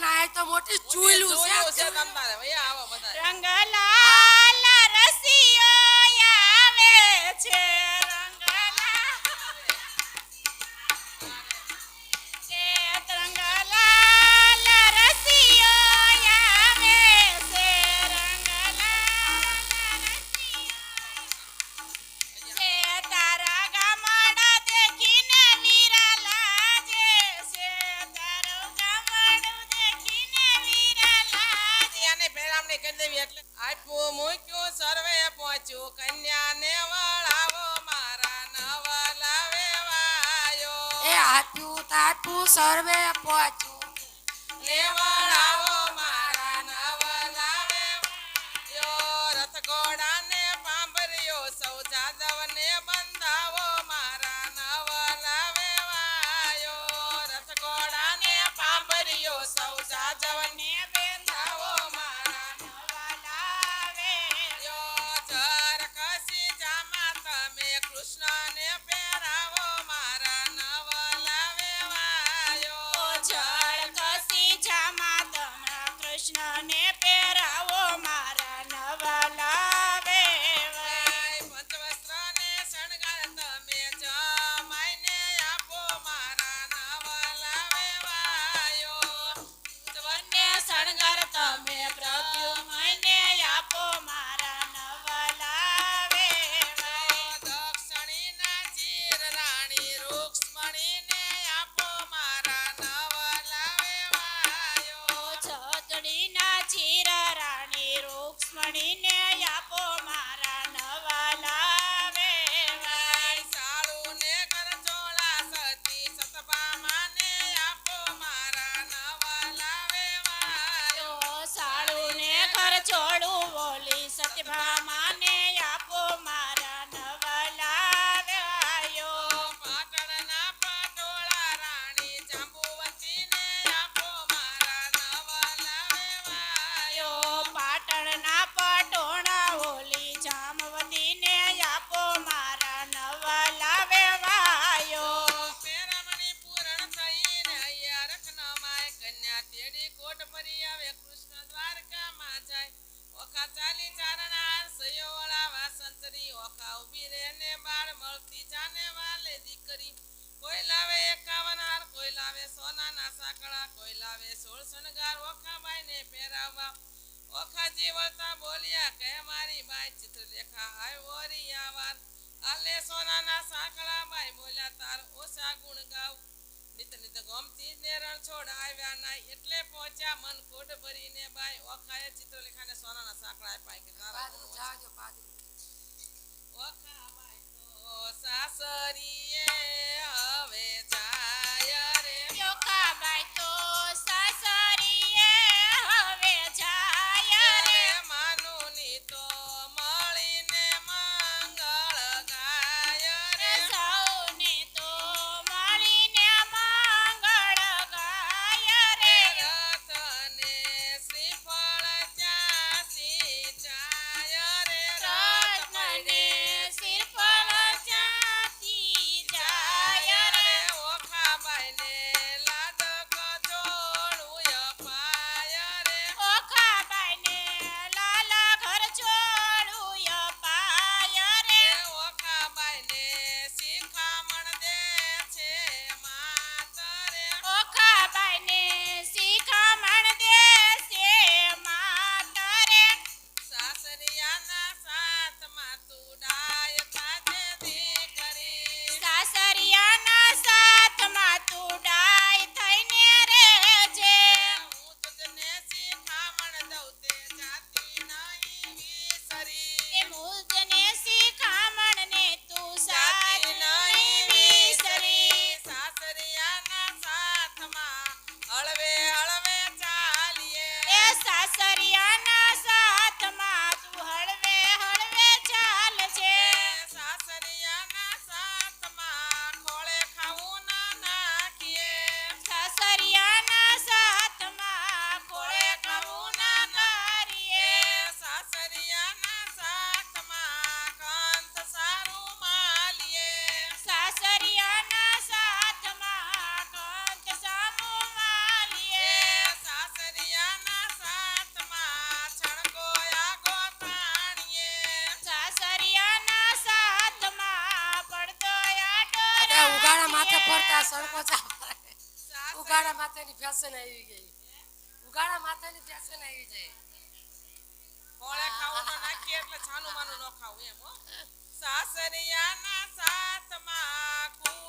પણ આ તો મોટી ચૂલું છે રંગલાલ રસિયો આવે છે. સાચું કન્યાને વળાવો મારા નવા લાવે વાયો. એ હાચું તાચું સર્વે પહોંચું લેવા மணி વળતી જાને વાલે દીકરી. કોઈ લાવે એકાવન હાર, કોઈ લાવે સોનાના સાંકળા, કોઈ લાવે સોળ શણગાર ઓખાબાઈને પહેરાવવા. ઓખાજી વળતા બોલ્યા કે મારી બાઈ, ચિત્રલેખા હાય ઓરી આવાર. આલે સોનાના સાંકળા બાઈ બોલ્યા, તાર ઓછા ગુણ ગાવ. નિત નિત ગમતી ને રણછોડ આવ્યા નાય. એટલે પહોંચ્યા મન કોટ ભરીને બાઈ ઓખાએ ચિત્રલેખાને ઉગાડા ફેશન આવી ગઈ. ઉગાડા માથાની ફેશન આવી જાય ફોળે ખાવું તો નાખીએ એટલે છાનું માનું ન ખાવું, એમ હો. સાસરિયાના સાથમાં કુવે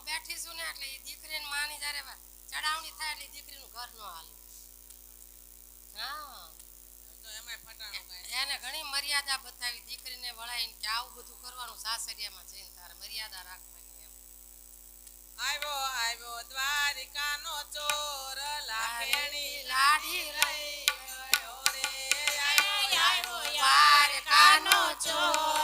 હા બેઠી છું ને એટલે એ દીકરીને માની જ્યારે ચડાવણી થાય એટલે દીકરીનું ઘર ન હાલે. હા. એને ઘણી મર્યાદા બતાવી દીકરીને વળાઈને કે આવું બધું કરવાનું સાસરિયામાં જઈને તારે મર્યાદા રાખવાની એમ. આવ્યો આવ્યો દ્વારિકાનો ચોર લાખેણી લાડી રહી ગયો રે. આવ્યો આવ્યો દ્વારકાનો ચોર.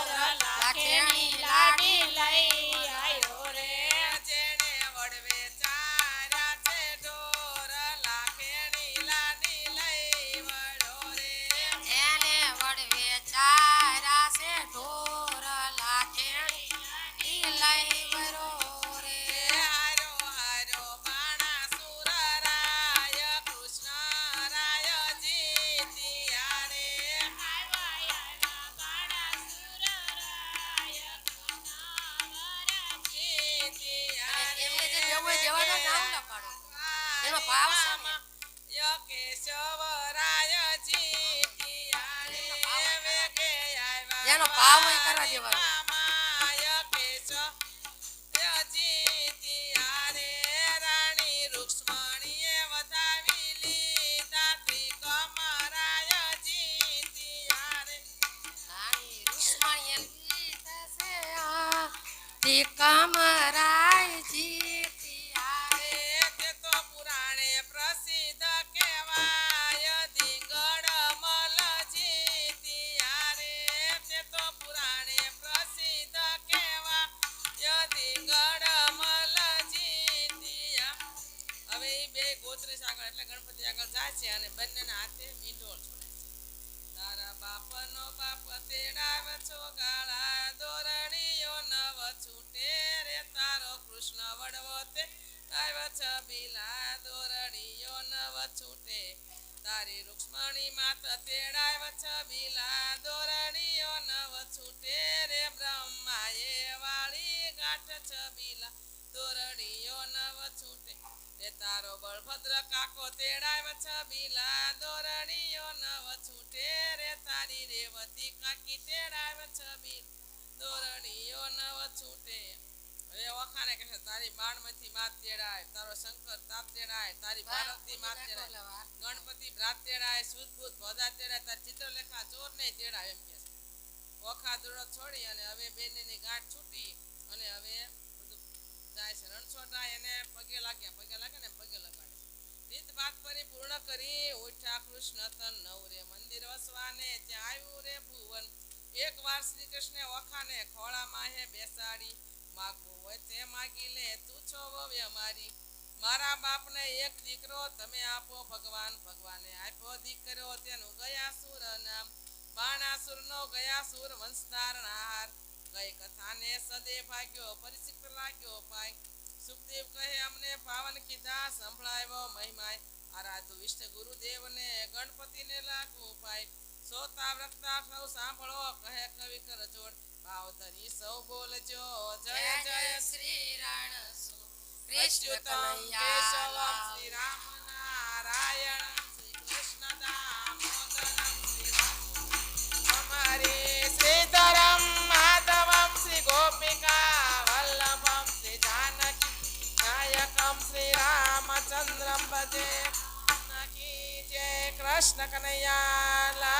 બે આગળ એટલે ગણપતિ આગળ જાય છે અને બંનેના હાથે મીંઢોળ છોડાય છે. તારા બાપનો બાપ તેડાવ છો ગાળા દોરણીઓ નવ છૂટે રે. તારો કૃષ્ણ વડવો તે આવ્ય છબીલા દોરણીઓ નવ છૂટે. તારી રૂક્ષ્મણી માત તેડાવ છબીલા દોરણીઓ નવ રે તારો બળભદ્ર કાકો તેડાવ બીલા દોરણીઓ નવ છૂટે રે તારી રેવતી કાકી તેડાવ બી દોરણીઓ નવ છૂટે. હવે વખાને કહે છે, તારી બાણમતી માત તેડાય તારો શંકર તાપ તેડાય તારી ભારતી માત તેડાય ગણપતિ ભ્રાત તેડાય સુદભૂત ભોદા તેડાય તાર ચિત્રલેખા ચોર ને તેડાય એમ કે વખા દોડો છોડી અને હવે બેનની ગાંઠ છૂટી અને હવે જાય છે. રણછોડરાય એને પગે લાગ્યા, પગે લાગે ને પગે લગાડે રીત ભાત પરિપૂર્ણ કરી ઓઠા કૃષ્ણ તન નવરે. મંદિર વસવાને ત્યાં આવ્યું રે ભુવન. એક વાર શ્રી કૃષ્ણે ઓખાને ખોળામાં હે બેસાડી. માગવું હોય તે માગી લે, તું છો વવ્ય મારી. મારા બાપને એક દીકરો તમે આપો ભગવાન. ભગવાને આપ્યો દીકરો, તેનું ગયાસુર નામ. બાણાસુર નો ગયાસુર વંશધારણાર ગઈ કથાને સદે ભાગ્યો પરિચિત લાગ્યો પાય સુખદેવ કહે અમને પાવન કીધા સંભળાવ્યો મહિમાય આરાધુ વિષ્ણુ ગુરુદેવને ગણપતિને લાગુ પાય સોતા વ્રતા સૌ સાંભળો કહે કવિ કર જોડ ભાવ ધરી સૌ બોલજો જય જય શ્રી રાણ Krishna કેશવમ Shri Ram Narayan Shri Krishna Bukas na kanayala.